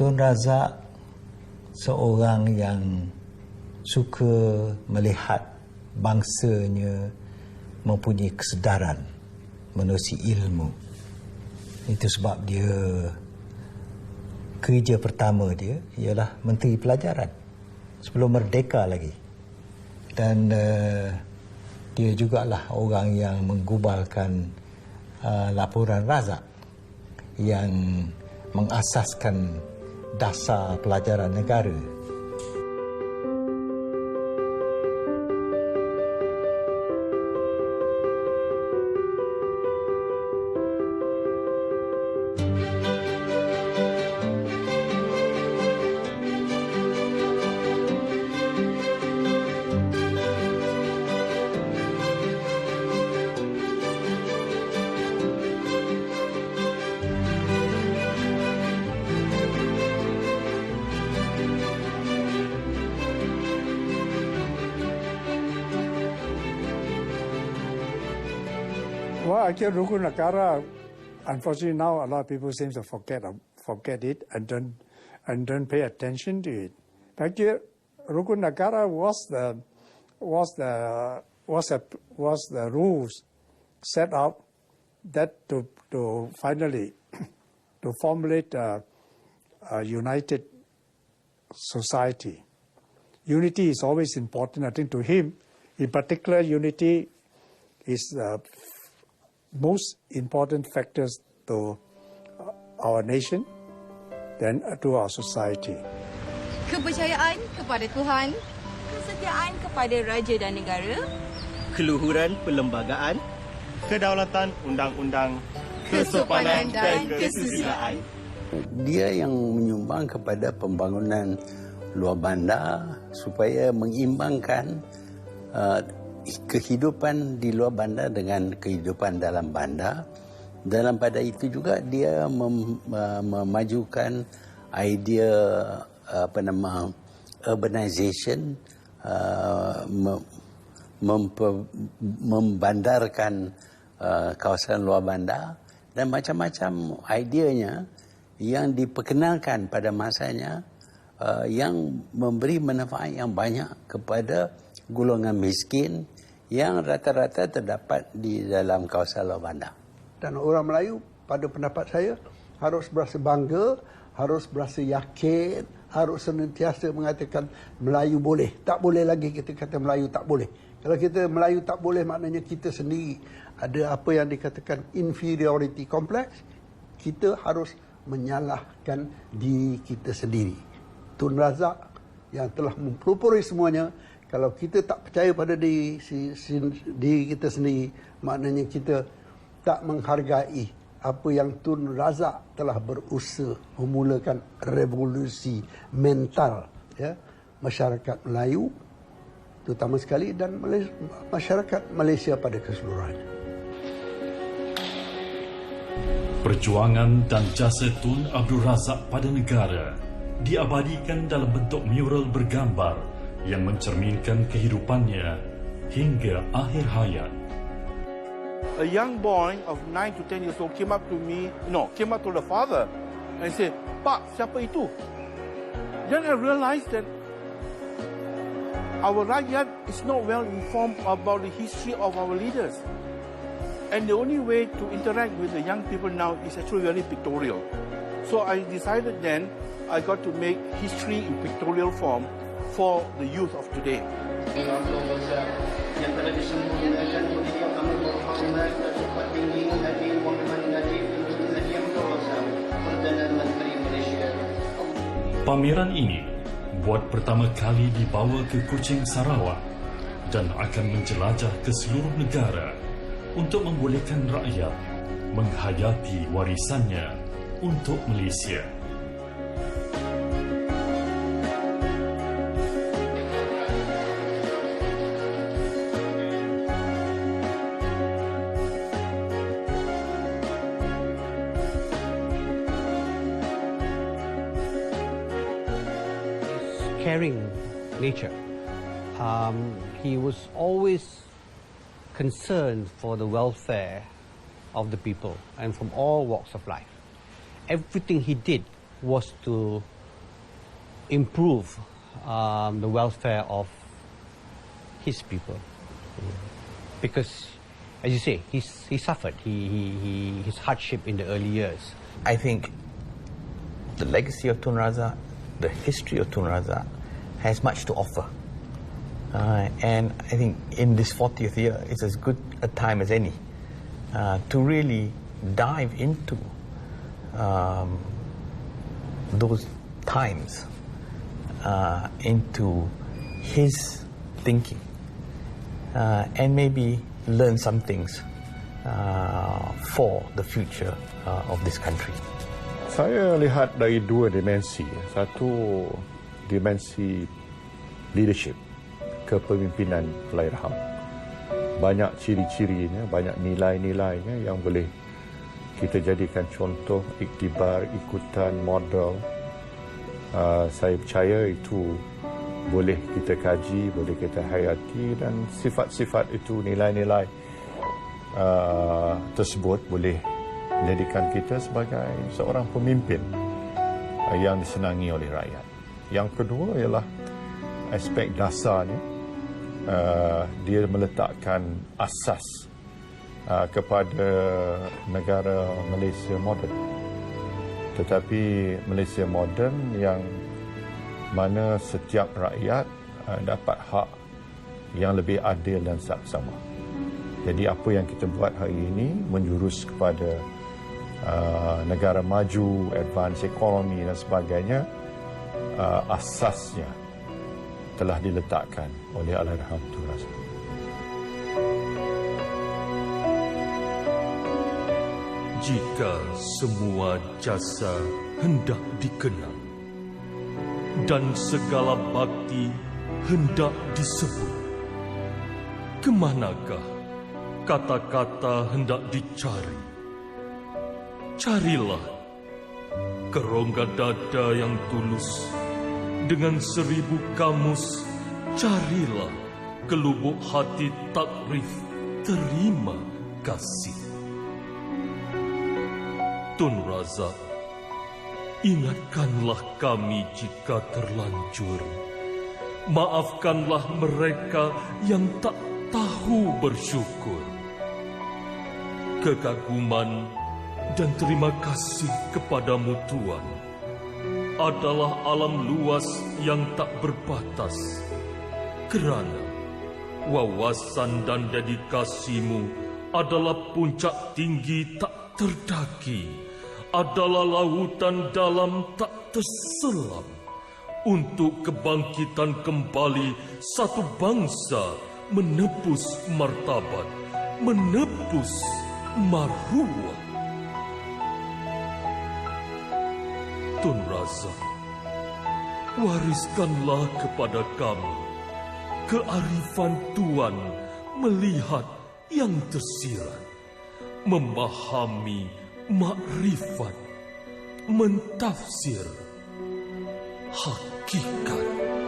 Tun Razak seorang yang suka melihat bangsanya mempunyai kesedaran menerusi ilmu. Itu sebab dia kerja pertama dia ialah menteri pelajaran sebelum merdeka lagi. Dan uh, dia jugalah orang yang menggubalkan uh, laporan Razak yang mengasaskan dasar pelajaran negara. Well, I Akil Rukun Nakara, unfortunately now a lot of people seem to forget forget it and don't and don't pay attention to it. Akil Rukun Nakara was the was the was a, was the rules set up that to to finally to formulate a, a united society. Unity is always important. I think to him, in particular, unity is the most important factors to our nation, then to our society. Kepercayaan kepada Tuhan, kesetiaan kepada raja dan negara, keluhuran perlembagaan, kedaulatan undang-undang, kesopanan dan kesusilaan. Dia yang menyumbang kepada pembangunan luar bandar supaya mengimbangkan uh, kehidupan di luar bandar dengan kehidupan dalam bandar. Dalam pada itu juga dia mem, uh, memajukan idea uh, apa nama urbanization uh, mem, memper, membandarkan uh, kawasan luar bandar dan macam-macam ideanya yang diperkenalkan pada masanya uh, yang memberi manfaat yang banyak kepada golongan miskin yang rata-rata terdapat di dalam kawasan luar bandar. Dan orang Melayu pada pendapat saya harus berasa bangga, harus berasa yakin, harus senantiasa mengatakan Melayu boleh. Tak boleh lagi kita kata Melayu tak boleh. Kalau kita Melayu tak boleh maknanya kita sendiri ada apa yang dikatakan inferiority complex. Kita harus menyalahkan diri kita sendiri. Tun Razak yang telah mempelopori semuanya kalau kita tak percaya pada diri, si, si, diri kita sendiri, maknanya kita tak menghargai apa yang Tun Razak telah berusaha memulakan revolusi mental ya, masyarakat Melayu terutama sekali dan Malaysia, masyarakat Malaysia pada keseluruhannya. Perjuangan dan jasa Tun Abdul Razak pada negara diabadikan dalam bentuk mural bergambar yang mencerminkan kehidupannya hingga akhir hayat. A young boy of 9 to 10 years old came up to me, no, came up to the father and said, Pak, siapa itu? Then I realized that our rakyat is not well informed about the history of our leaders. And the only way to interact with the young people now is actually very pictorial. So I decided then I got to make history in pictorial form for the youth of today. yang telah tinggi Muhammad Perdana Menteri Malaysia. Pameran ini buat pertama kali dibawa ke Kuching Sarawak dan akan menjelajah ke seluruh negara untuk membolehkan rakyat menghayati warisannya untuk Malaysia. Caring nature. Um, he was always concerned for the welfare of the people and from all walks of life. Everything he did was to improve um, the welfare of his people. Because, as you say, he's, he suffered he, he, he, his hardship in the early years. I think the legacy of Tun Razak, the history of Tun Razak, has much to offer. Uh, and I think in this 40th year, it's as good a time as any uh, to really dive into um, those times, uh, into his thinking, uh, and maybe learn some things uh, for the future uh, of this country. Saya lihat dari dua dimensi. Satu dimensi leadership, kepemimpinan Allahyarham. Banyak ciri-cirinya, banyak nilai-nilainya yang boleh kita jadikan contoh, iktibar, ikutan, model. Uh, saya percaya itu boleh kita kaji, boleh kita hayati dan sifat-sifat itu, nilai-nilai uh, tersebut boleh menjadikan kita sebagai seorang pemimpin yang disenangi oleh rakyat. Yang kedua ialah aspek dasarnya uh, dia meletakkan asas uh, kepada negara Malaysia moden. Tetapi Malaysia moden yang mana setiap rakyat uh, dapat hak yang lebih adil dan sama. Jadi apa yang kita buat hari ini menjurus kepada uh, negara maju, advance ekonomi dan sebagainya, uh, asasnya telah diletakkan oleh Allahyarham Razak. Jika semua jasa hendak dikenang dan segala bakti hendak disebut, kemanakah kata-kata hendak dicari? Carilah kerongga dada yang tulus dengan seribu kamus. Carilah ke lubuk hati takrif terima kasih. Tun Razak, ingatkanlah kami jika terlanjur. Maafkanlah mereka yang tak tahu bersyukur. Kekaguman dan terima kasih kepadamu Tuan adalah alam luas yang tak berbatas. Kerana wawasan dan dedikasimu adalah puncak tinggi tak terdaki. Adalah lautan dalam tak terselam. Untuk kebangkitan kembali satu bangsa menepus martabat menepus maruah Tun Razak, wariskanlah kepada kami kearifan Tuan melihat yang tersirat, memahami makrifat, mentafsir hakikat.